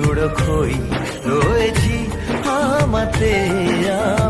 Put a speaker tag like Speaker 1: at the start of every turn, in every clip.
Speaker 1: উড়ো খই রয়েছি আমাতে আমি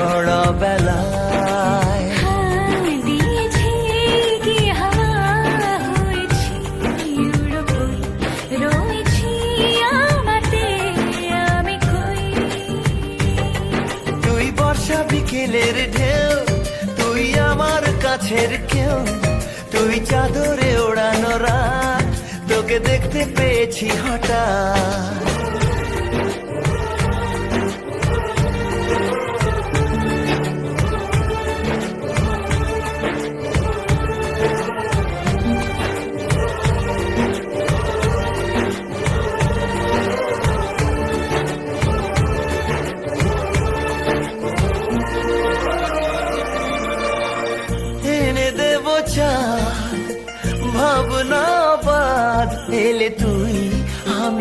Speaker 2: বেলায় তুই বর্ষা বিকেলের ঢেউ, তুই আমার কাছের কেউ। তুই চাদরে ওড়ানো রাত দেখতে পেয়েছি হঠাৎ।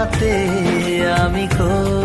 Speaker 2: রয়েছি আমি কই